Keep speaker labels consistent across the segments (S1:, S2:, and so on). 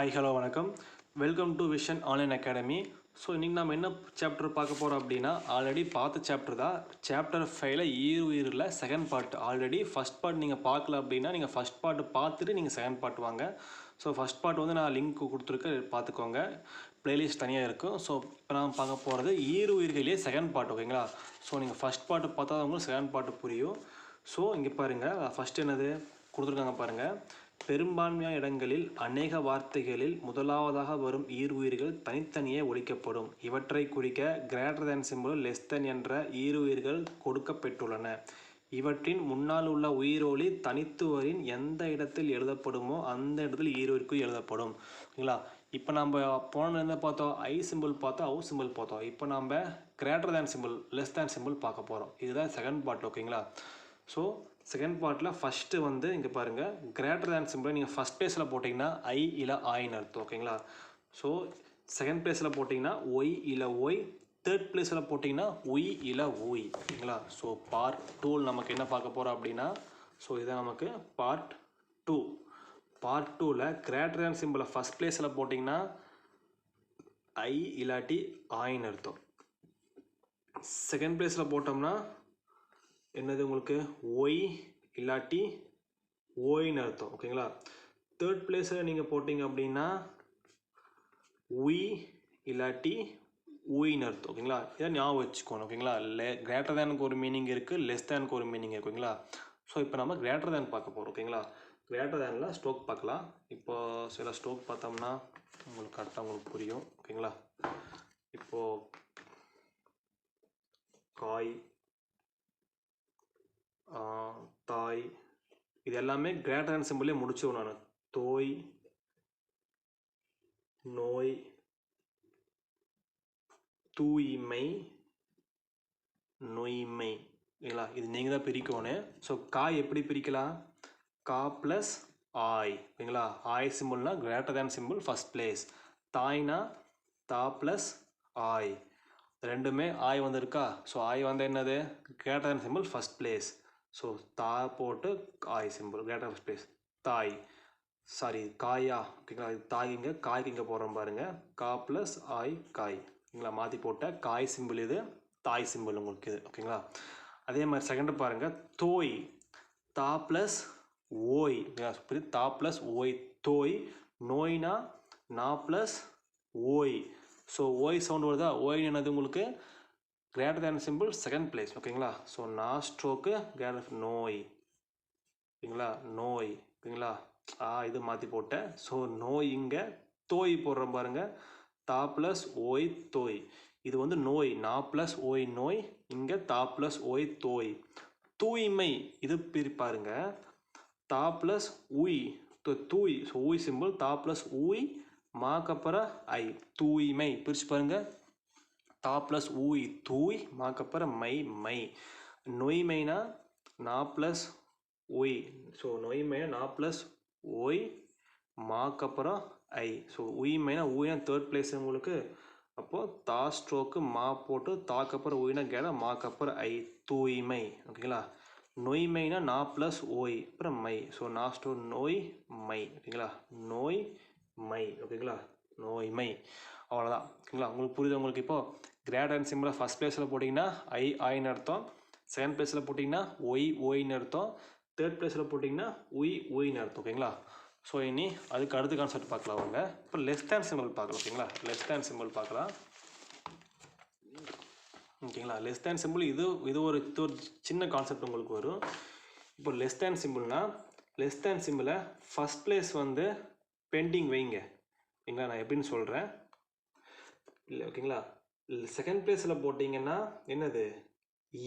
S1: Hi hello வணக்கம். Welcome to Vision Online Academy so இன்றைக்கி நம்ம என்ன சாப்டர் பார்க்க போகிறோம் அப்படின்னா ஆல்ரெடி பார்த்த சாப்டர் தான். சாப்டர் ஃபைவ்ல ஈர் உயிரில் second part already first part நீங்கள் பார்க்கல அப்படின்னா நீங்கள் ஃபஸ்ட் பார்ட் பார்த்துட்டு நீங்கள் செகண்ட் பார்ட் வாங்க. ஸோ ஃபஸ்ட் பார்ட் வந்து நான் லிங்க் கொடுத்துருக்க பார்த்துக்கோங்க. ப்ளேலிஸ்ட் தனியாக இருக்கும். ஸோ இப்போ நான் பார்க்க போகிறது ஈர் உயிர்களே செகண்ட் பார்ட் ஓகேங்களா ஸோ நீங்கள் ஃபஸ்ட் பார்ட்டு பார்த்தா உங்களுக்கு செகண்ட் பார்ட்டு புரியும். ஸோ இங்கே பாருங்கள் ஃபஸ்ட் என்னது? கொடுத்துருக்காங்க பாருங்கள் பெரும்பான்மையான இடங்களில் அநேக வார்த்தைகளில் முதலாவதாக வரும் ஈருயிர்கள் தனித்தனியே ஒழிக்கப்படும். இவற்றை குறிக்க greater than simple less than என்ற ஈருயிர்கள் கொடுக்கப்பட்டுள்ளன. இவற்றின் முன்னால் உள்ள உயிரோலி தனித்துவரின் எந்த இடத்தில் எழுதப்படுமோ அந்த இடத்தில் ஈருயிருக்கு எழுதப்படும். ஓகேங்களா இப்போ நம்ம போன என்ன பார்த்தோம் ஐ சிம்பிள் பார்த்தோம் அவு சிம்பிள் பார்த்தோம். இப்போ நம்ம greater than simple less than simple பார்க்க போகிறோம் இதுதான் செகண்ட் பார்ட் ஓகேங்களா? ஸோ செகண்ட் பார்ட்டில் ஃபஸ்ட்டு வந்து இங்கே பாருங்கள் கிரேட்டர் தேன் சிம்பிளை நீங்கள் ஃபஸ்ட் பிளேஸில் போட்டிங்கன்னா ஐ இல்லை ஆயின்னு அர்த்தம் ஓகேங்களா ஸோ செகண்ட் பிளேஸில் போட்டிங்கன்னா ஒய் இல்லை ஒய் தேர்ட் பிளேஸில் போட்டிங்கன்னா ஒய் இல்லை ஒய் ஓகேங்களா ஸோ பார்ட் டூவில் நமக்கு என்ன பார்க்க போகிறோம் அப்படின்னா ஸோ இதை நமக்கு பார்ட் டூ பார்ட் டூவில் கிரேட்டர் தேன் சிம்பிளை ஃபஸ்ட் பிளேஸில் போட்டிங்கன்னா ஐ இல்லாட்டி ஆயின்னு அர்த்தம். செகண்ட் பிளேஸில் போட்டோம்னா என்னது உங்களுக்கு? ஒய் இல்லாட்டி ஓய்னு அர்த்தம். ஓகேங்களா தேர்ட் பிளேஸில் நீங்கள் போட்டிங்க அப்படின்னா உய் இல்லாட்டி உயின்னு அர்த்தம். ஓகேங்களா இதை ஞாபகம் வச்சுக்கோணும். ஓகேங்களா லே கிரேட்டர் தேனுக்கு ஒரு மீனிங் இருக்குது லெஸ் தேனுக்கு ஒரு மீனிங் இருக்குது ஓகேங்களா ஸோ இப்போ நம்ம கிரேட்டர் தேன் பார்க்க போகிறோம் ஓகேங்களா கிரேட்டர் தேனில் ஸ்ட்ரோக் பார்க்கலாம். இப்போ சில ஸ்ட்ரோக் பார்த்தோம்னா உங்களுக்கு கரெக்டாக உங்களுக்கு புரியும். ஓகேங்களா இப்போது காய் தாய். இது எல்லாமே கிரேட்டர் தேன் சிம்பிளே முடிச்சோம் நான். தோய் நோய் தூய்மை நொய்மை. இல்லைங்களா? இது நீங்கள் தான் பிரிக்கணும் ஸோ காய் எப்படி பிரிக்கலாம்? கா ப்ளஸ் ஆய். ஓகேங்களா ஆய் சிம்பிள்னா greater than symbol first place தாய்னா தா ப்ளஸ் ஆய். ரெண்டுமே ஆய் வந்திருக்கா? ஸோ ஆய் வந்த என்னது? Greater than symbol first place so தா போட்டு காய் சிம்பிள் கிரேட்டர் ஸ்பேஸ் தாய். சாரி காயா. ஓகேங்களா? தாய்ங்க தாய் இங்கே காய்க்கு இங்கே போடுறோம் பாருங்கள் கா ப்ளஸ் ஆய் காய். ஓகேங்களா? மாற்றி போட்ட காய் சிம்பிள் இது தாய் சிம்பிள் உங்களுக்கு இது. ஓகேங்களா? அதே மாதிரி செகண்ட் பாருங்கள் தோய். தா ப்ளஸ் ஓய். புரியுது? தா ப்ளஸ் ஓய். தோய். நோய்னா நா ப்ளஸ் ஓய். ஸோ ஓய் சவுண்ட் வருதா? ஓய் என்னது உங்களுக்கு? Greater than symbol second place ஓகேங்களா ஸோ நா ஸ்ட்ரோக்கு கிரேட்டர் நோய். ஓகேங்களா நோய். ஓகேங்களா ஆ இது மாற்றி போட்டேன். ஸோ நோய் இங்கே தோய் போடுறோம் பாருங்கள் தா ப்ளஸ் ஓய் தோய். இது வந்து நோய். நா ப்ளஸ் ஓய் நோய். இங்கே தா ப்ளஸ் ஓய் தோய். தூய்மை. இது பிரிப்பாருங்க தா ப்ளஸ் உய். தூய். ஸோ ஊய் சிம்பிள் தா ப்ளஸ் ஊய் மாக்கப்புறம் ஐ. தூய்மை. பிரித்து பாருங்கள் தா ப்ளஸ் ஊய் தூய் மாக்கப்புறம் மை மை. நொய்மைனா நா ப்ளஸ் ஒய். ஸோ நொய்மைனா நா ப்ளஸ் ஒய் மாக்கப்புறம் ஐ. ஸோ உய்மைனா ஊய்னா தேர்ட் பிளேஸ் உங்களுக்கு அப்போது தா ஸ்ட்ரோக்கு மா போட்டு தாக்கப்புறம் உயினா கேட மாக்கப்புறம் ஐ தூய்மை ஓகேங்களா? நொய்மைனா நா ப்ளஸ் ஓய் அப்புறம் மை. ஸோ நா ஸ்டோ நோய் மை. ஓகேங்களா? நோய் மை. ஓகேங்களா? நோய்மை அவ்வளோதான் ஓகேங்களா? உங்களுக்கு புரியுது உங்களுக்கு இப்போது கிராட் அண்ட் சிம்பிளை ஃபஸ்ட் பிளேஸில் போட்டிங்கன்னா ஐ ஐன்னு அர்த்தம். செகண்ட் பிளேஸில் போட்டிங்கன்னா ஒய் ஒய்னு அர்த்தம். தேர்ட் பிளேஸில் போட்டிங்கன்னா உய் ஒய்னு அர்த்தம் ஓகேங்களா ஸோ இனி அதுக்கு அடுத்த கான்செப்ட் பார்க்கலாம் அவங்க இப்போ லெஸ் தேன் சிம்பிள் பார்க்கலாம் ஓகேங்களா லெஸ் தேன் சிம்பிள் பார்க்கலாம். ஓகேங்களா லெஸ் தேன் சிம்பிள் இது இது ஒரு இது ஒரு சின்ன கான்செப்ட் உங்களுக்கு வரும். இப்போ லெஸ் தேன் சிம்பிள்னா லெஸ் தேன் சிம்பிளை ஃபஸ்ட் பிளேஸ் வந்து பெண்டிங் வைங்க. ஓகேங்களா நான் எப்படின்னு சொல்கிறேன் இல்லை ஓகேங்களா செகண்ட் பிளேஸில் போட்டிங்கன்னா என்னது?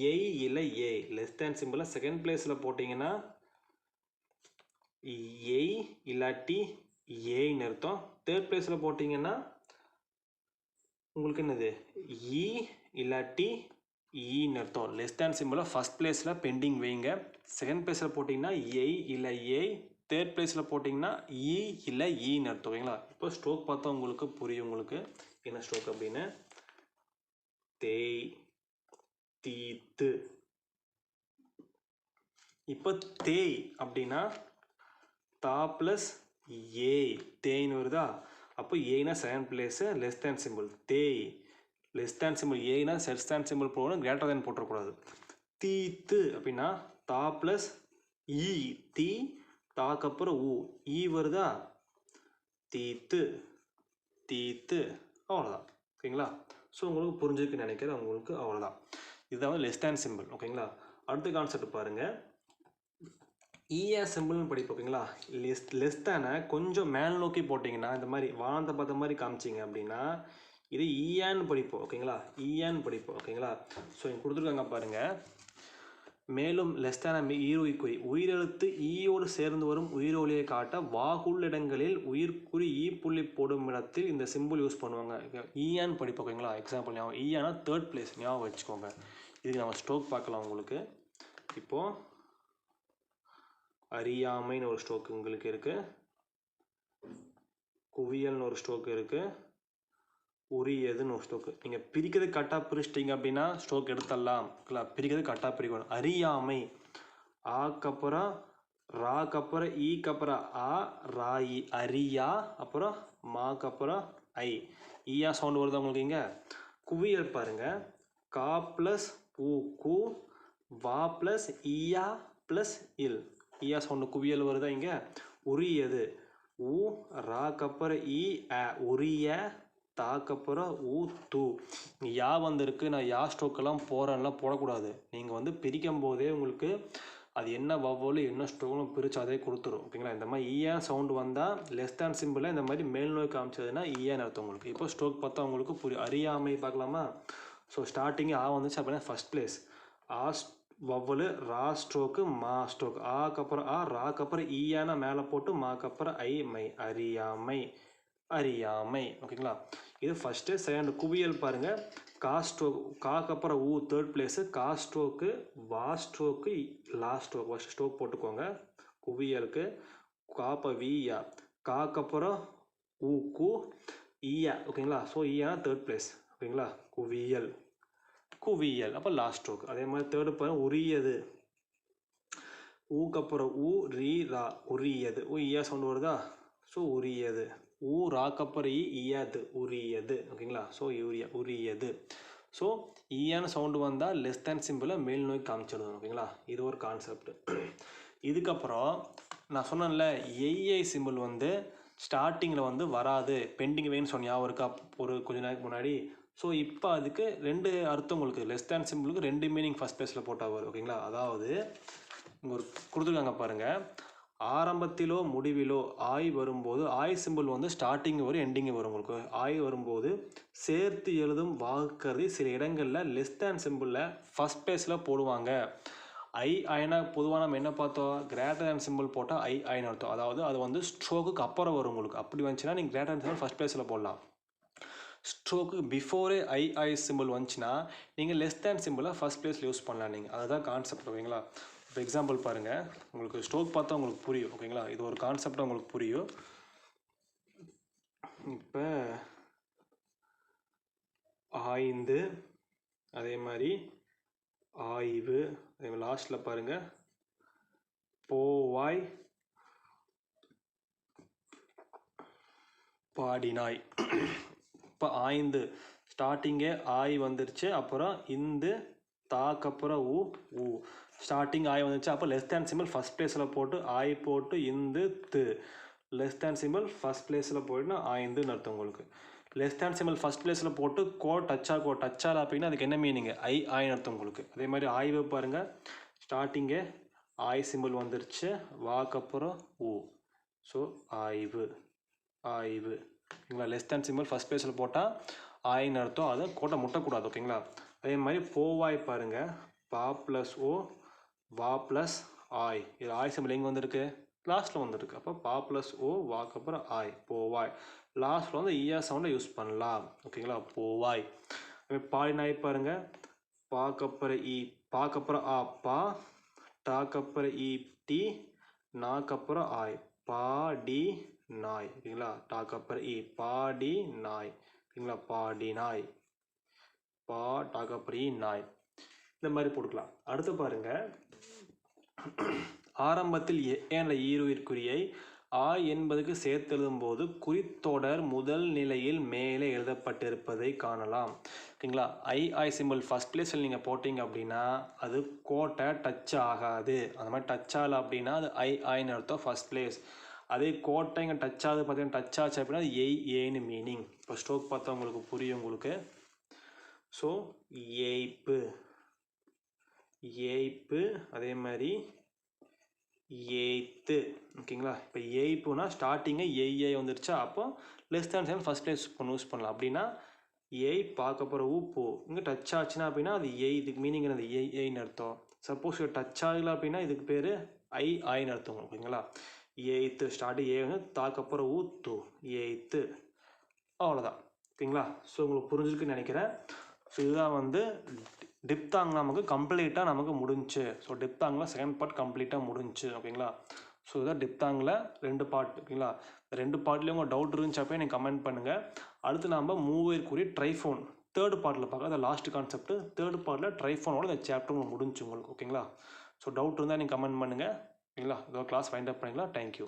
S1: ஏய் இல்லை ஏ லெஸ் தேன் சிம்பிளை செகண்ட் பிளேஸில் போட்டிங்கன்னா எய் இல்லாட்டி ஏன்னு அர்த்தம். தேர்ட் பிளேஸில் போட்டிங்கன்னா உங்களுக்கு என்னது? இ இல்லாட்டி ஈன்னு அர்த்தம். லெஸ் தேன் சிம்பிளை ஃபஸ்ட் பிளேஸில் பெண்டிங் வைங்க. செகண்ட் பிளேஸில் போட்டிங்கன்னா எய் இல்லை ஏய் தேர்ட் பிளேஸில் போட்டிங்கன்னா இ e இல்லை ஈன்னு e அர்த்தம். ஓகேங்களா? இப்போ ஸ்ட்ரோக் பார்த்தா உங்களுக்கு புரியும் உங்களுக்கு. என்ன ஸ்ட்ரோக் அப்படின்னு? தேய் தீத்து. இப்போ தேய் அப்படின்னா தா ப்ளஸ் ஏய் தேய்னு வருதா? அப்போ ஏனா second place less than symbol தேய். லெஸ் தேன் சிம்பிள் ஏனா செஸ் தேன் சிம்பிள் போகணும் கிரேட்டர் தேன் போட்டுறக்கூடாது. தீத்து அப்படின்னா தா ப்ளஸ் ஈ. தீ தாக்கு அப்புறம் ஊ. ஈ வருதா? தீத்து. தீத்து. அவ்வளோதான் ஓகேங்களா ஸோ உங்களுக்கு புரிஞ்சுக்க நினைக்கிறேன். உங்களுக்கு அவ்வளோதான் இதுதான் வந்து லெஸ் தேன் சிம்பிள் ஓகேங்களா அடுத்த கான்செப்ட் பாருங்கள் ஈஏ சிம்பிள்னு படிப்போம் ஓகேங்களா லெஸ் லெஸ் தானே கொஞ்சம் மேல் நோக்கி போட்டிங்கன்னா இந்த மாதிரி வானத்தை பார்த்த மாதிரி காமிச்சிங்க அப்படின்னா இது ஈயான்னு படிப்போம் ஓகேங்களா ஈயான்னு படிப்போம் ஓகேங்களா ஸோ இங்கே கொடுத்துருக்காங்க பாருங்கள் மேலும் லெஸ்தான ஈரோய்க்குறி உயிரெழுத்து ஈயோடு சேர்ந்து வரும் உயிரொலியை காட்ட வாகுள்ளிடங்களில் உயிர்க்குறி ஈ புள்ளி போடும் இடத்தில் இந்த சிம்பிள் யூஸ் பண்ணுவாங்க. ஈயான்னு படிப்போம் ஓகேங்களா எக்ஸாம்பிள் ஞாபகம். ஈயானா தேர்ட் பிளேஸ் ஞாபகம் வச்சுக்கோங்க. இதுக்கு நம்ம ஸ்ட்ரோக் பார்க்கலாம் உங்களுக்கு. இப்போது அறியாமைன்னு ஒரு ஸ்ட்ரோக் உங்களுக்கு இருக்குது குவியல்னு ஒரு ஸ்ட்ரோக் இருக்குது உரியதுன்னு ஒரு ஸ்டோக்கு நீங்கள் பிரிக்கிறது கரெக்டாக பிரிச்சிட்டிங்க அப்படின்னா ஸ்டோக் எடுத்துடலாம். ஓகேங்களா பிரிக்கிறது கரெக்டாக பிரிக்கணும். அறியாமை. ஆக்கப்புறம் ராக்கப்புறம் ஈக்கப்புறம் ஆ ராயி. அரியா அப்புறம் மாக்கப்புறம் ஐ. ஈயா சவுண்டு வருது உங்களுக்கு இங்கே? குவியல் பாருங்கள் கா ப்ளஸ் ஊ கு. வா ப்ளஸ் ஈயா ப்ளஸ் இல். ஈயா சவுண்டு குவியல் வருதா இங்கே? உரியது. ஊ ராக்கப்புறம் ஈ அ. உரிய தாக்கப்புறம் ஊ தூ. இங்கே யா வந்திருக்கு நான் யா ஸ்ட்ரோக்கெல்லாம் போகிறேன்லாம் போடக்கூடாது. நீங்கள் வந்து பிரிக்கும் போதே உங்களுக்கு அது என்ன வவ்வலு என்ன ஸ்ட்ரோக்னு பிரித்து அதே கொடுத்துரும். ஓகேங்களா? இந்த மாதிரி ஈயான் சவுண்டு வந்தால் லெஸ் தேன் சிம்பிளில் இந்த மாதிரி மேல் நோய் காமிச்சதுன்னா ஈயான்னு அர்த்தம் உங்களுக்கு. இப்போ ஸ்ட்ரோக் பார்த்தா உங்களுக்கு புரியும் அறியாமை பார்க்கலாமா? ஸோ ஸ்டார்டிங்கே ஆ வந்துச்சு அப்படின்னா ஃபஸ்ட் பிளேஸ் ஆ வவ்வலு ரா ஸ்ட்ரோக்கு மா ஸ்ட்ரோக். ஆக்கு அப்புறம் ஆ ராக்கு அப்புறம் ஈயான மேலே போட்டு மாக்கு அப்புறம் ஐ மை. அறியாமை. அறியாமை. ஓகேங்களா? இது ஃபஸ்ட்டு செகண்ட் குவியல் பாருங்கள் கா ஸ்ட்ரோக் காக்கு அப்புறம் ஊ தேர்ட் பிளேஸு கா ஸ்ட்ரோக்கு வா stroke last stroke first stroke போட்டுக்கோங்க. குவியலுக்கு. காப்ப வியா காக்கப்புறம் ஊ கு ஈயா ஓகேங்களா? ஸோ ஈயானா தேர்ட் பிளேஸ் ஓகேங்களா? குவியல். குவியல். அப்போ லாஸ்ட் ஸ்ட்ரோக் அதே மாதிரி தேர்டு பாருங்க. உரியது. ஊக்கப்புறம் ஊ ரீ ரா. உரியது. ஊ ஈயா சவுண்ட் வருதா? ஸோ உரியது. ஊ ராக்கப்புறம் ஈ உரியது. ஓகேங்களா? ஸோ யூரியா உரியது. ஸோ ஈயான சவுண்டு வந்தால் லெஸ் தேன் சிம்பிளை மேல் நோய் காமிச்சிடுவோம் ஓகேங்களா? இது ஒரு கான்செப்ட் இதுக்கப்புறம் நான் சொன்னேன்ல ஏஐ சிம்பிள் வந்து ஸ்டார்டிங்கில் வந்து வராது. பெண்டிங் வேன்னு சொன்ன ஞாபகம் இருக்கா? ஒரு கொஞ்ச நேரத்துக்கு முன்னாடி. ஸோ இப்போ அதுக்கு ரெண்டு அர்த்தம் உங்களுக்கு. லெஸ் தேன் சிம்பிளுக்கு ரெண்டு மீனிங் ஃபஸ்ட் பேஸில் போட்டால் வரும் ஓகேங்களா? அதாவது இங்கே ஒரு கொடுத்துருக்காங்க பாருங்கள் ஆரம்பத்திலோ முடிவிலோ ஆய் வரும்போது ஆய் சிம்பிள் வந்து ஸ்டார்டிங் வரும் எண்டிங் வரும் உங்களுக்கு. ஆய் வரும்போது சேர்த்து எழுதும் வாக்குறுதி சில இடங்களில் லெஸ் தேன் சிம்பிளில் ஃபஸ்ட் பேஸில் போடுவாங்க. ஐ ஐனா பொதுவாக நம்ம என்ன பார்த்தோம்? கிரேட்டர் தேன் சிம்பிள் போட்டால் ஐ ஐன்னு அர்த்தம். அதாவது அது வந்து ஸ்ட்ரோக்குக்கு அப்புறம் வரும் உங்களுக்கு. அப்படி வந்துச்சுன்னா நீங்கள் கிரேட்டர் சிம்பிள் ஃபஸ்ட் பிளேஸில் போடலாம். ஸ்ட்ரோக்கு பிஃபோரே ஐ ஐ சிம்பிள் வந்துச்சுன்னா நீங்கள் லெஸ் தேன் சிம்பிளை ஃபஸ்ட் பிளேஸில் யூஸ் பண்ணலாம் நீங்கள் அதுதான் கான்செப்ட் ஓகேங்களா இப்போ எக்ஸாம்பிள் பாருங்கள் உங்களுக்கு ஸ்ட்ரோக் பார்த்தா உங்களுக்கு புரியும் ஓகேங்களா இது ஒரு கான்செப்டாக உங்களுக்கு புரியும். இப்போ ஆய்ந்து அதே மாதிரி ஆய்வு அதே மாதிரி லாஸ்ட்டில் பாருங்கள் போவாய் பாடினாய். இப்போ ஆய்ந்து ஸ்டார்டிங்கே ஆய் வந்துருச்சு அப்புறம் இந்து தாக்கு அப்புறம் ஊ ஊ. ஸ்டார்டிங் ஆய் வந்துச்சு. அப்போ லெஸ் தேன் சிம்பிள் ஃபஸ்ட் பிளேஸில் போட்டு ஆய் போட்டு இந்து து. லெஸ் தேன் சிம்பிள் ஃபஸ்ட் பிளேஸில் போயிட்டுனா ஆய்ந்துன்னு அர்த்தம் உங்களுக்கு. லெஸ் தேன் சிம்பிள் ஃபஸ்ட் பிளேஸில் போட்டு கோ டச்சா கோ டச்சா அப்படின்னா அதுக்கு என்ன மீனிங் ஐ ஆயின் அர்த்தம் உங்களுக்கு. அதே மாதிரி ஆய்வு பாருங்கள் ஸ்டார்டிங்கே ஆய் சிம்பிள் வந்துருச்சு. வாக்கப்புறம் ஊ. ஸோ ஆய்வு ஆய்வு ஓகேங்களா? லெஸ் தேன் சிம்பிள் ஃபஸ்ட் பிளேஸில் போட்டால் ஆயின்னு அர்த்தம். அதை கோட்டை முட்டக்கூடாது ஓகேங்களா? அதே மாதிரி போவாய் பாருங்கள் பா ப்ளஸ் ஓ வா ப்ளஸ் ஆய். இது ஆய் சிம்பிள் எங்கே வந்திருக்கு? லாஸ்ட்டில் வந்திருக்கு. அப்போ பா ப்ளஸ் ஓ வாக்கு அப்புறம் ஆய். போவாய். லாஸ்ட்டில் வந்து இஆ சவுண்டை யூஸ் பண்ணலாம். ஓகேங்களா போவாய். பாடினாய் பாருங்கள் பாக்கப்புறம் இ பாக்கப்புறம் ஆ. பா டாக்கப்புறம் இ டி நாக்கப்புறம் ஆய். பாடி நாய். ஓகேங்களா? டாக்கப்புறம் இ பாடி நாய். ஓகேங்களா? பாடி நாய். பா டாக்கப்புறம் நாய். இந்த மாதிரி போட்டுக்கலாம். அடுத்து பாருங்க. ஆரம்பத்தில் ஏன்ல ஈருயிர்குறியை ஆ என்பதுக்கு சேர்த்து எழுதும்போது குறித்தொடர் முதல் நிலையில் மேலே எழுதப்பட்டிருப்பதை காணலாம். ஓகேங்களா? ஐ ஐ சிம்பிள் ஃபஸ்ட் பிளேஸில் நீங்கள் போட்டிங்க அப்படின்னா அது கோட்டை டச் ஆகாது. அந்த மாதிரி டச் ஆகலை அப்படின்னா அது ஐ ஐன்னு அர்த்தம் ஃபஸ்ட் பிளேஸ் அதே கோட்டை இங்கே டச் ஆகுது பார்த்தீங்கன்னா டச் ஆச்சு அப்படின்னா அது எய் ஏன்னு மீனிங் இப்போ ஸ்ட்ரோக் பார்த்தா உங்களுக்கு புரியும் உங்களுக்கு. ஸோ ஏய்ப்பு. ஏய்ப்பு அதே மாதிரி ஏய்த்து. ஓகேங்களா? இப்போ ஏய்ப்புனா ஸ்டார்டிங்கே ஏஐ வந்துருச்சா? அப்போ less than sign first place use பண்ணலாம். அப்படின்னா ஏய் பார்க்க போகிற ஊப்போ இங்கே டச் ஆச்சுன்னா அப்படின்னா அது ஏய் இதுக்கு மீனிங் அந்த ஏய் ஏய்னு அர்த்தம். சப்போஸ் டச் ஆகலை அப்படின்னா இதுக்கு பேர் ஐ ஆயின் அர்த்தம் ஓகேங்களா? ஏய்த்து ஸ்டார்டிங் ஏ வந்து தாக்க போகிற ஊத்து ஏய்த்து. அவ்வளோதான் ஓகேங்களா? ஸோ உங்களுக்கு புரிஞ்சிருக்குன்னு நினைக்கிறேன். ஸோ இதுதான் வந்து டிப்தாங் நமக்கு கம்ப்ளீட்டாக நமக்கு முடிஞ்சு. ஸோ டிப்தாங்கில் செகண்ட் பார்ட் கம்ப்ளீட்டாக முடிஞ்சுச்சு ஓகேங்களா ஸோ இதுதான் டிப்தாங்கில் ரெண்டு பார்ட் ஓகேங்களா ரெண்டு பார்ட்லேயும் உங்கள் டவுட் இருந்துச்சு எனக்கு கமெண்ட் பண்ணுங்கள் அடுத்து நாம் மூவேற்குரிய ட்ரைஃபோன் தேர்ட் பார்ட்டில் பார்க்க அந்த லாஸ்ட் கான்செப்ட் தேர்ட் பார்ட்டில் ட்ரைஃபோனோட இந்த சாப்டர் உங்களுக்கு முடிஞ்சு உங்களுக்கு ஓகேங்களா ஸோ டவுட் இருந்தால் நீங்கள் கமெண்ட் பண்ணுங்கள் ஓகேங்களா இதோ கிளாஸ் ஃபைண்ட் அப் பண்ணிக்கலாம். தேங்க்யூ